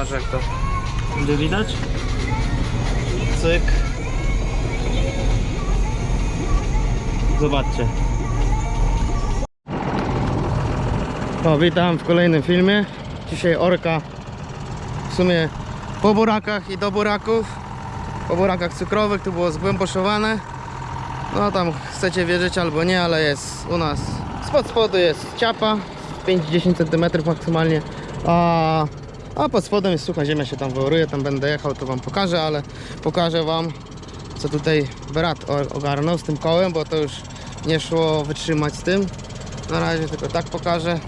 pokażę jak to będzie widać. Cyk. Zobaczcie. O, witam w kolejnym filmie. Dzisiaj orka w sumie po burakach i do buraków. Po burakach cukrowych, tu było zgłęboszowane. No tam chcecie wierzyć albo nie, ale jest u nas spod spodu jest ciapa 5-10 cm maksymalnie. A, a pod spodem jest sucha ziemia się tam wyłoruje, tam będę jechał, to wam pokażę, ale pokażę wam co tutaj brat ogarnął z tym kołem, bo to już nie szło wytrzymać z tym. Na razie tylko tak pokażę.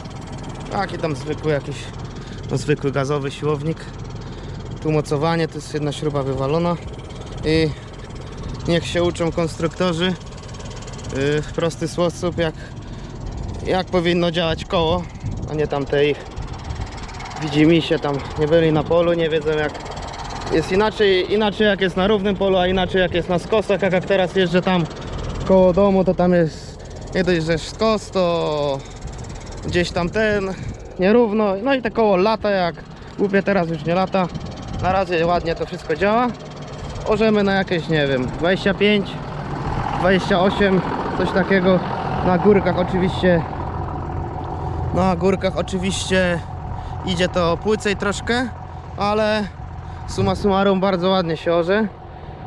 Taki tam zwykły jakiś, no zwykły gazowy siłownik. Tu mocowanie, to jest jedna śruba wywalona i niech się uczą konstruktorzy yy, w prosty sposób jak, jak powinno działać koło, a nie tamte ich widzimy się tam. Nie byli na polu, nie wiedzą jak. Jest inaczej, inaczej jak jest na równym polu, a inaczej jak jest na skosach, jak, jak teraz jeżdżę tam koło domu, to tam jest nie dość, że skos, to gdzieś tam ten nierówno, no i te koło lata jak. Głupie teraz już nie lata. Na razie ładnie to wszystko działa. Orzemy na jakieś nie wiem 25 28 coś takiego. Na górkach oczywiście. Na górkach oczywiście idzie to płycej troszkę ale summa summarum bardzo ładnie się orze.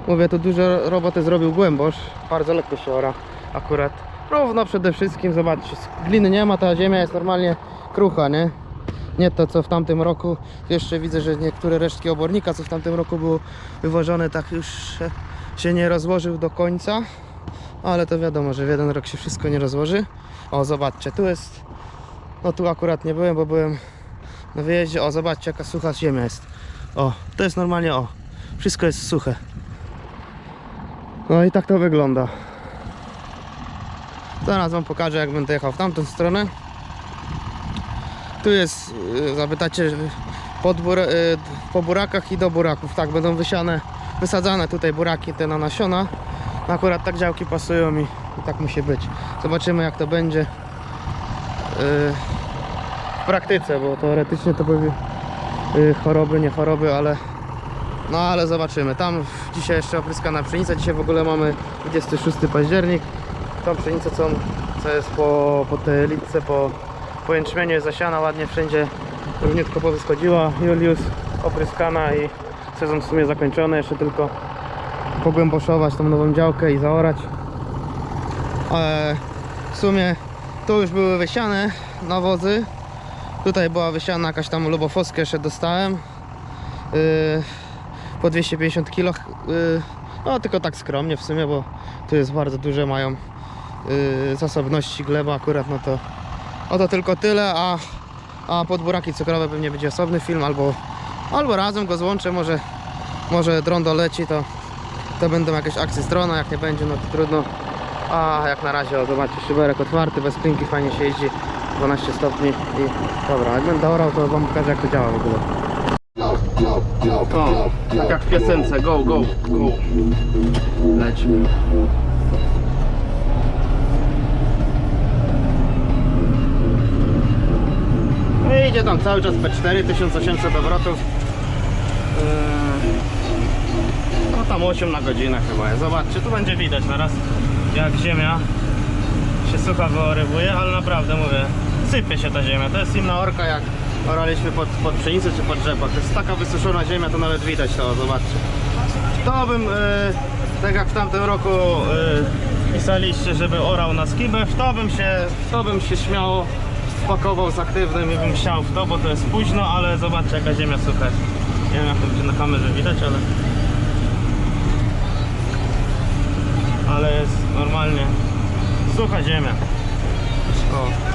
Mówię tu dużo roboty zrobił głębosz bardzo lekko się ora akurat. Równo przede wszystkim zobaczcie gliny nie ma ta ziemia jest normalnie krucha nie? Nie to co w tamtym roku. Jeszcze widzę, że niektóre resztki obornika co w tamtym roku było wywożone tak już się nie rozłożył do końca. Ale to wiadomo, że w jeden rok się wszystko nie rozłoży. O zobaczcie, tu jest. No tu akurat nie byłem, bo byłem na wyjeździe, o zobaczcie jaka sucha ziemia jest o, to jest normalnie o wszystko jest suche no i tak to wygląda zaraz wam pokażę jak będę jechał w tamtą stronę tu jest, y, zapytacie, pod bur, y, po burakach i do buraków. Tak, będą wysiane, wysadzane tutaj buraki te na nasiona. No Akurat tak działki pasują i, i tak musi być. Zobaczymy jak to będzie y, w praktyce, bo teoretycznie to były y, choroby, nie choroby, ale no ale zobaczymy. Tam dzisiaj jeszcze opryskana pszenica. Dzisiaj w ogóle mamy 26 październik. Tą pszenicę co, co jest po, po tej litce, po, po jęczmieniu jest zasiana ładnie wszędzie równiutko powyschodziła. Julius opryskana i sezon w sumie zakończony. Jeszcze tylko pogłęboszować tą nową działkę i zaorać. Ale w sumie tu już były wysiane nawozy. Tutaj była wysiana jakaś tam lubofoskę jeszcze dostałem. Yy, po 250 kg. Yy, no tylko tak skromnie w sumie, bo tu jest bardzo duże mają yy, zasobności gleba akurat, no to o to tylko tyle, a, a pod cukrowe pewnie będzie osobny film, albo, albo razem go złączę, może, może dron doleci, to, to będą jakieś akcje z drona, jak nie będzie, no to trudno. A jak na razie, o zobaczcie, szyberek otwarty, bez klinki, fajnie się jeździ, 12 stopni i dobra, jak będę orał, to wam pokażę jak to działa w ogóle. O, tak jak w piosence, go, go, go. Lećmy. No idzie tam cały czas P4, 1800 obrotów. Yy, No tam 8 na godzinę chyba jest. Zobaczcie, tu będzie widać teraz jak ziemia się sucha wyorywuje, ale naprawdę mówię, sypie się ta ziemia. To jest inna orka jak oraliśmy pod, pod pszenicę czy pod rzepak. To jest taka wysuszona ziemia, to nawet widać to, zobaczcie. To bym, yy, tak jak w tamtym roku yy, pisaliście, żeby orał na skibę, w to bym się, w to bym się śmiało wpakował z aktywnym i bym chciał w to, bo to jest późno, ale zobaczcie jaka ziemia sucha. Nie wiem jak to będzie na kamerze widać, ale ale jest normalnie sucha ziemia. O.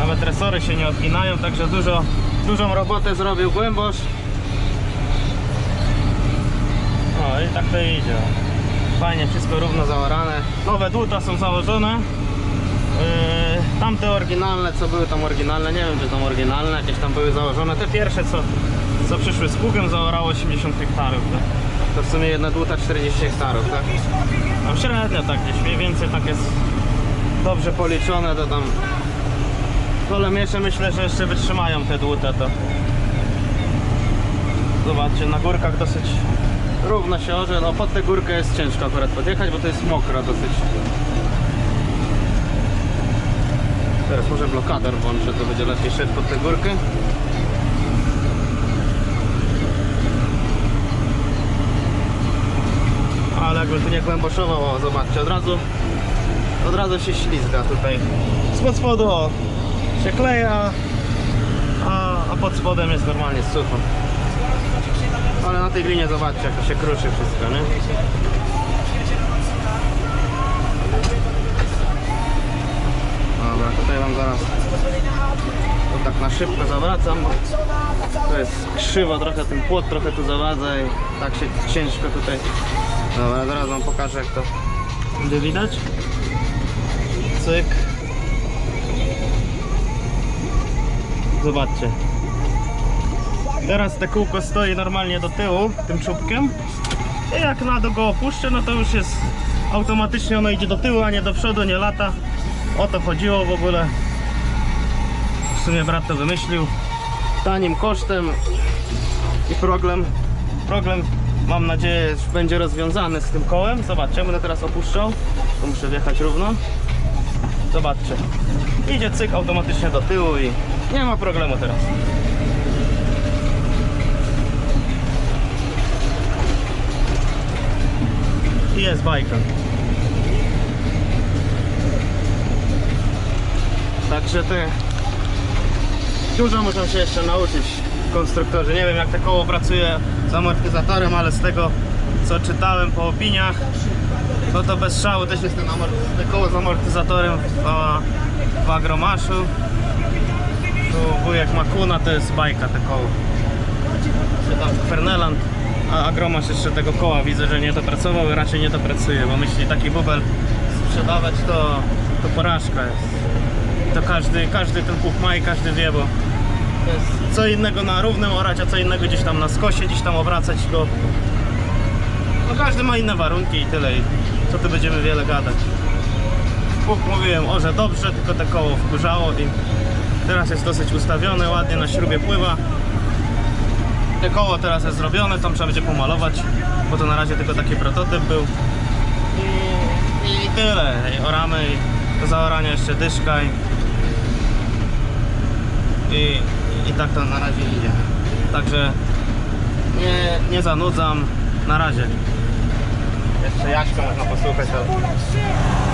Nawet resory się nie odginają, także dużo, dużą robotę zrobił głębosz. O i tak to idzie. Fajnie, wszystko równo zaorane. Nowe dłuta są założone. Yy, tamte oryginalne, co były tam oryginalne, nie wiem czy tam oryginalne, jakieś tam były założone. Te pierwsze, co, co przyszły z pługiem, zaorało 80 hektarów. Tak? To w sumie jedna dłuta 40 hektarów, tak? Tam średnio tak gdzieś, mniej więcej tak jest dobrze policzone, to tam Kolomiesze myślę, że jeszcze wytrzymają te dłuta to. Zobaczcie, na górkach dosyć równo się orze. No pod tę górkę jest ciężko akurat podjechać, bo to jest mokro dosyć. Teraz może blokader włączę, to będzie lepiej szedł pod tę górkę. Ale jakby tu nie głęboszował, o, zobaczcie, od razu od razu się ślizga tutaj. Spod spodu o, się kleja, a, a pod spodem jest normalnie sucho. Ale na tej linie zobaczcie jak to się kruszy wszystko, nie? Dobra, tutaj wam zaraz to tak na szybko zawracam, to jest krzywo trochę, ten płot trochę tu zawadza i tak się ciężko tutaj. Dobra, zaraz wam pokażę jak to będzie widać. Cyk. Zobaczcie. Teraz te kółko stoi normalnie do tyłu, tym czubkiem. I jak na go opuszczę, no to już jest automatycznie ono idzie do tyłu, a nie do przodu, nie lata. O to chodziło w ogóle. W sumie brat to wymyślił. Tanim kosztem. I problem, problem mam nadzieję, że będzie rozwiązany z tym kołem. Zobaczcie, będę teraz opuszczał. To muszę wjechać równo. Zobaczcie. Idzie cyk automatycznie do tyłu i nie ma problemu teraz. I jest bajka. Także te dużo muszą się jeszcze nauczyć konstruktorzy. Nie wiem jak to koło pracuje z amortyzatorem, ale z tego co czytałem po opiniach, no to bez szału też jest ten koło z amortyzatorem w, w agromaszu. Tu wujek Makuna to jest bajka te koło. Tam Ferneland, a agromasz jeszcze tego koła widzę, że nie dopracował i raczej nie dopracuje, bo myśli taki bubel sprzedawać to, to porażka jest. I to każdy, każdy ten pług ma i każdy wie, bo to jest co innego na równym orać, a co innego gdzieś tam na skosie, gdzieś tam obracać go. No każdy ma inne warunki i tyle. Co tu będziemy wiele gadać. Pług mówiłem, o że dobrze, tylko te koło wkurzało i teraz jest dosyć ustawione, ładnie na śrubie pływa. Te koło teraz jest zrobione, tam trzeba będzie pomalować, bo to na razie tylko taki prototyp był. I, i tyle. I oramy i do zaorania jeszcze dyszka i, i, i tak to na razie idzie. Także nie, nie zanudzam. Na razie. Jeszcze Jaśka można posłuchać. ale-